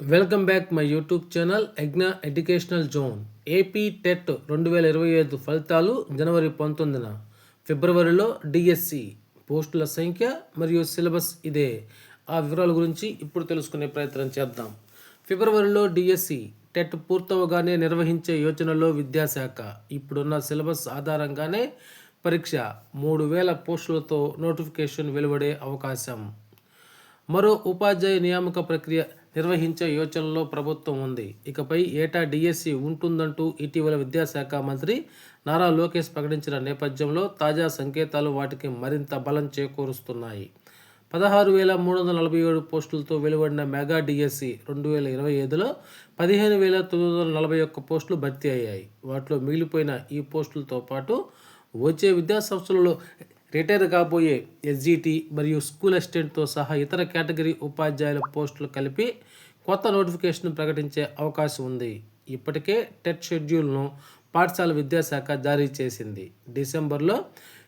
Welcome back my YouTube channel Yagna educational zone AP TET రెండు వేల ఇరవై ఐదు ఫలితాలు జనవరి పంతొమ్మిదిన. ఫిబ్రవరిలో డిఎస్సి పోస్టుల సంఖ్య మరియు సిలబస్ ఇదే. ఆ వివరాల గురించి ఇప్పుడు తెలుసుకునే ప్రయత్నం చేద్దాం. ఫిబ్రవరిలో డిఎస్సి టెట్ పూర్తవగానే నిర్వహించే యోచనలో విద్యాశాఖ. ఇప్పుడున్న సిలబస్ ఆధారంగానే పరీక్ష మూడు వేల పోస్టులతో నోటిఫికేషన్ వెలువడే అవకాశం. మరో ఉపాధ్యాయ నియామక ప్రక్రియ నిర్వహించే యోచనలో ప్రభుత్వం ఉంది. ఇకపై ఏటా డిఎస్సి ఉంటుందంటూ ఇటీవల విద్యాశాఖ మంత్రి నారా లోకేష్ ప్రకటించిన నేపథ్యంలో తాజా సంకేతాలు వాటికి మరింత బలం చేకూరుస్తున్నాయి. పదహారు వేల మూడు వందల నలభై ఏడు పోస్టులతో వెలువడిన మెగా డిఎస్సి రెండు వేల ఇరవై ఐదులో పదిహేను వేల తొమ్మిది వందల నలభై ఒక్క పోస్టులు భర్తీ అయ్యాయి. వాటిలో మిగిలిపోయిన ఈ పోస్టులతో పాటు వచ్చే విద్యా సంస్థలలో రిటైర్ కాబోయే ఎస్జీటీ మరియు స్కూల్ అసిస్టెంట్తో సహా ఇతర కేటగిరీ ఉపాధ్యాయుల పోస్టులు కలిపి కొత్త నోటిఫికేషన్ ప్రకటించే అవకాశం ఉంది. ఇప్పటికే టెట్ షెడ్యూల్ను పాఠశాల విద్యాశాఖ జారీ చేసింది. డిసెంబర్లో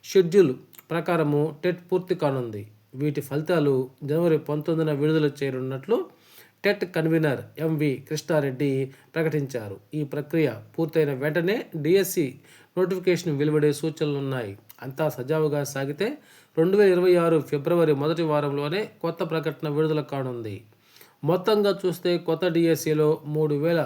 షెడ్యూల్ ప్రకారము టెట్ పూర్తి కానుంది. వీటి ఫలితాలు జనవరి పంతొమ్మిదిన విడుదల చేయనున్నట్లు టెట్ కన్వీనర్ ఎంవి కృష్ణారెడ్డి ప్రకటించారు. ఈ ప్రక్రియ పూర్తయిన వెంటనే డిఎస్సి నోటిఫికేషన్ వెలువడే సూచనలు ఉన్నాయి. అంతా సజావుగా సాగితే రెండు వేల ఇరవై ఆరు ఫిబ్రవరి మొదటి వారంలోనే కొత్త ప్రకటన విడుదల కానుంది. మొత్తంగా చూస్తే కొత్త డిఎస్సిలో మూడు వేల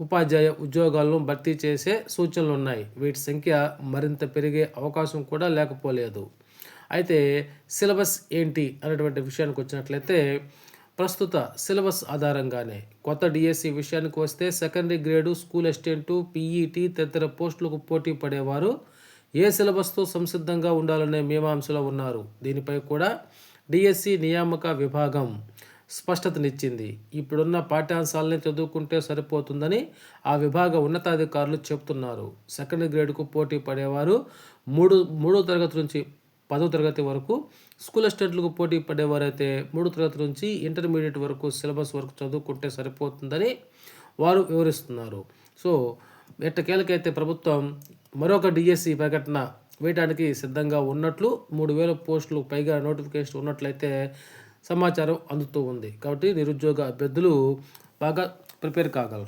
ఉపాధ్యాయ ఉద్యోగాలను భర్తీ చేసే సూచనలు ఉన్నాయి. వీటి సంఖ్య మరింత పెరిగే అవకాశం కూడా లేకపోలేదు. అయితే సిలబస్ ఏంటి? అనేటువంటి విషయానికి వచ్చినట్లయితే ప్రస్తుత సిలబస్ ఆధారంగానే కొత్త డిఎస్సి విషయానికి వస్తే secondary grade school assistant PET తదితర పోస్టులకు పోటీ పడేవారు. ఏ సిలబస్తో సంసిద్ధంగా ఉండాలనే మీమాంసలో ఉన్నారు. దీనిపై కూడా డిఎస్సి నియామక విభాగం స్పష్టతనిచ్చింది. ఇప్పుడున్న పాఠ్యాంశాలని చదువుకుంటే సరిపోతుందని ఆ విభాగ ఉన్నతాధికారులు చెప్తున్నారు. సెకండ్ గ్రేడ్కు పోటీ పడేవారు మూడు మూడో తరగతి నుంచి పదో తరగతి వరకు స్కూల్ అసిస్టెంట్లకు పోటీ పడేవారైతే మూడో తరగతి నుంచి ఇంటర్మీడియట్ వరకు సిలబస్ వరకు చదువుకుంటే సరిపోతుందని వారు వివరిస్తున్నారు. సో ఎట్టకేలకైతే ప్రభుత్వం మరొక డిఎస్సి ప్రకటన వేయడానికి సిద్ధంగా ఉన్నట్లు మూడు వేల పోస్టులు పైగా నోటిఫికేషన్ ఉన్నట్లయితే సమాచారం అందుతూ ఉంది. కాబట్టి నిరుద్యోగ అభ్యర్థులు బాగా ప్రిపేర్ కాగలరు.